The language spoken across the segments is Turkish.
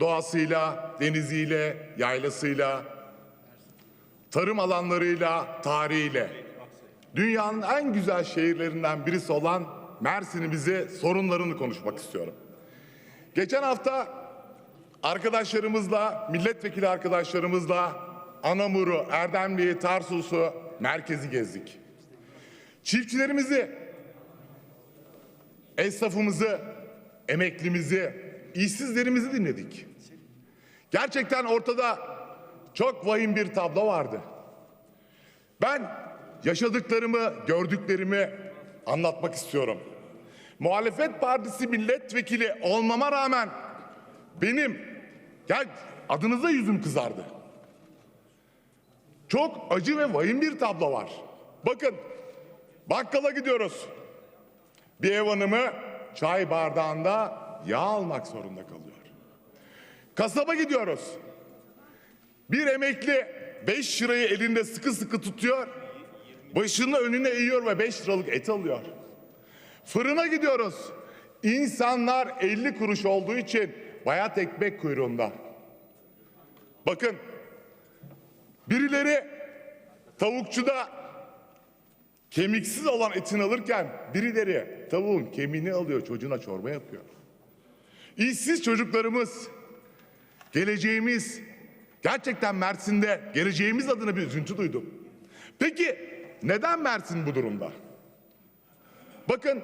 Doğasıyla, deniziyle, yaylasıyla, tarım alanlarıyla, tarihiyle. Dünyanın en güzel şehirlerinden birisi olan Mersin'imizi, sorunlarını konuşmak istiyorum. Geçen hafta arkadaşlarımızla, milletvekili arkadaşlarımızla Anamur'u, Erdemli'yi, Tarsus'u, merkezi gezdik. Çiftçilerimizi, esnafımızı, emeklimizi, işsizlerimizi dinledik. Gerçekten ortada çok vahim bir tablo vardı. Ben yaşadıklarımı, gördüklerimi anlatmak istiyorum. Muhalefet Partisi milletvekili olmama rağmen benim ya adınıza yüzüm kızardı. Çok acı ve vahim bir tablo var. Bakın bakkala gidiyoruz. Bir ev hanımı çay bardağında yağ almak zorunda kalıyor. Kasaba gidiyoruz. Bir emekli 5 lirayı elinde sıkı sıkı tutuyor. Başını önüne eğiyor ve 5 liralık et alıyor. Fırına gidiyoruz. İnsanlar 50 kuruş olduğu için bayat ekmek kuyruğunda. Bakın birileri tavukçuda kemiksiz olan etini alırken birileri tavuğun kemiğini alıyor çocuğuna çorba yapıyor. İşsiz çocuklarımız, geleceğimiz, gerçekten Mersin'de geleceğimiz adına bir üzüntü duydum. Peki neden Mersin bu durumda? Bakın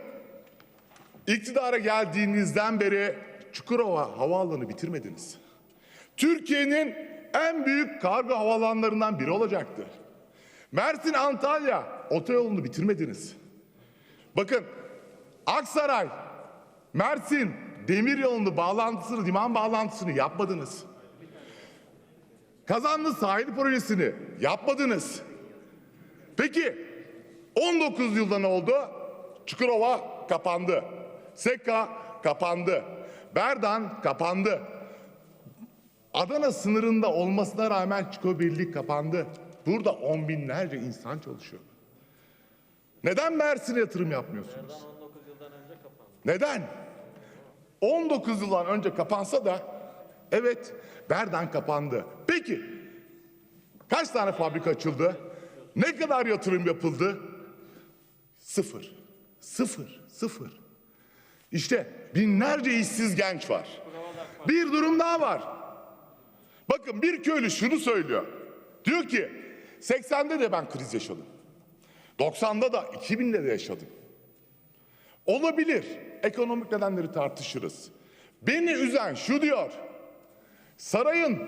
iktidara geldiğinizden beri Çukurova havaalanı bitirmediniz. Türkiye'nin en büyük kargo havalanlarından biri olacaktı. Mersin Antalya otoyolunu bitirmediniz. Bakın Aksaray, Mersin demir yolunu bağlantısını, liman bağlantısını yapmadınız. Kazanlı sahil projesini yapmadınız. Peki 19 yılda ne oldu? Çukurova kapandı. Seka kapandı. Berdan kapandı. Adana sınırında olmasına rağmen Çuko Birlik kapandı. Burada on binlerce insan çalışıyor. Neden Mersin'e yatırım yapmıyorsunuz? 19 yıldan önce kapandı. Neden? 19 yıldan önce kapansa da evet Berdan kapandı. Peki kaç tane fabrika açıldı? Ne kadar yatırım yapıldı? Sıfır. Sıfır. Sıfır. İşte binlerce işsiz genç var. Bir durum daha var. Bakın bir köylü şunu söylüyor. Diyor ki 80'de de ben kriz yaşadım. 90'da da 2000'de de yaşadım. Olabilir. Ekonomik nedenleri tartışırız. Beni üzen şu diyor. Sarayın,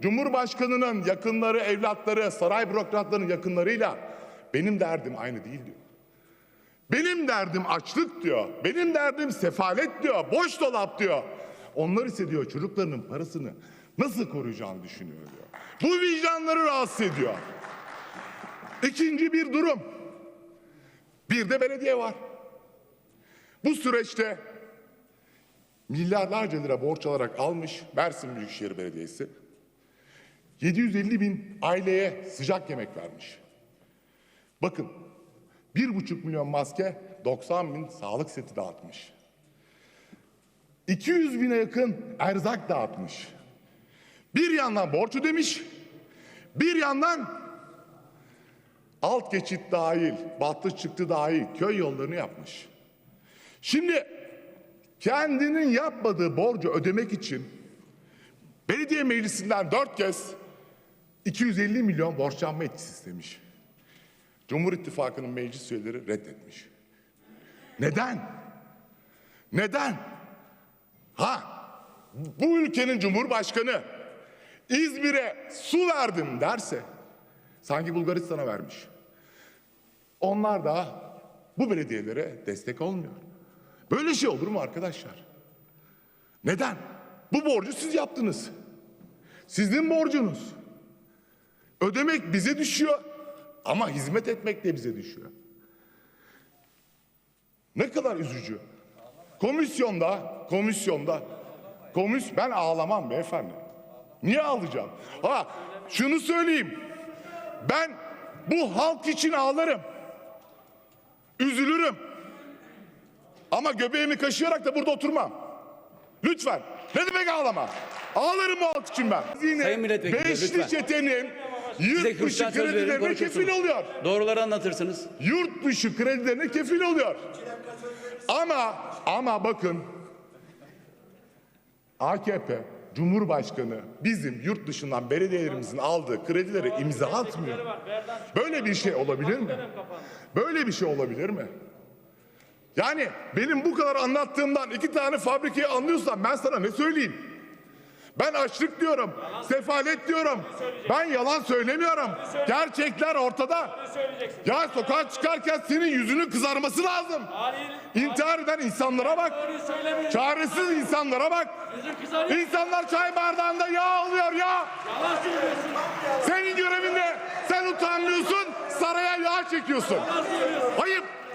Cumhurbaşkanının yakınları, evlatları, saray bürokratlarının yakınlarıyla benim derdim aynı değil diyor. Benim derdim açlık diyor. Benim derdim sefalet diyor. Boş dolap diyor. Onlar ise diyor çocuklarının parasını nasıl koruyacağını düşünüyor diyor. Bu vicdanları rahatsız ediyor. İkinci bir durum. Bir de belediye var. Bu süreçte milyarlarca lira borç alarak almış Mersin Büyükşehir Belediyesi 750 bin aileye sıcak yemek vermiş. Bakın bir buçuk milyon maske 90 bin sağlık seti dağıtmış. 200 bine yakın erzak dağıtmış. Bir yandan borç ödemiş, bir yandan alt geçit dahil, battı çıktı dahil köy yollarını yapmış. Şimdi kendinin yapmadığı borcu ödemek için belediye meclisinden dört kez 250 milyon borçlanma etkisi istemiş. Cumhur İttifakı'nın meclis üyeleri reddetmiş. Neden? Neden? Ha, bu ülkenin cumhurbaşkanı İzmir'e su verdim derse sanki Bulgaristan'a vermiş. Onlar da bu belediyelere destek olmuyor. Böyle şey olur mu arkadaşlar? Neden? Bu borcu siz yaptınız. Sizin borcunuz. Ödemek bize düşüyor ama hizmet etmek de bize düşüyor. Ne kadar üzücü. Komisyonda, komisyonda, komis ben ağlamam beyefendi. Niye ağlayacağım? Ha, şunu söyleyeyim. Ben bu halk için ağlarım. Üzülürüm. Ama göbeğimi kaşıyarak da burada oturmam. Lütfen. Ne demek ağlama? Ağlarım o alt için ben. Yine Sayın milletvekili, beşli lütfen. çetenin yurt dışı kredilerine kefil oluyor. Doğruları anlatırsınız. Yurt dışı kredilerine kefil oluyor. Ama ama bakın AKP Cumhurbaşkanı bizim yurt dışından belediyelerimizin aldığı kredileri imza atmıyor. Böyle bir şey olabilir mi? Böyle bir şey olabilir mi? Yani benim bu kadar anlattığımdan iki tane fabrikayı anlıyorsan ben sana ne söyleyeyim? Ben açlık diyorum, sefalet diyorum. Ben yalan söylemiyorum. Gerçekler ortada. Ya sokağa çıkarken senin yüzünün kızarması lazım. İntihar eden insanlara bak. Çaresiz insanlara bak. İnsanlar çay bardağında yağ alıyor ya. Senin görevinde sen utanmıyorsun, saraya yağ çekiyorsun. Ayıp.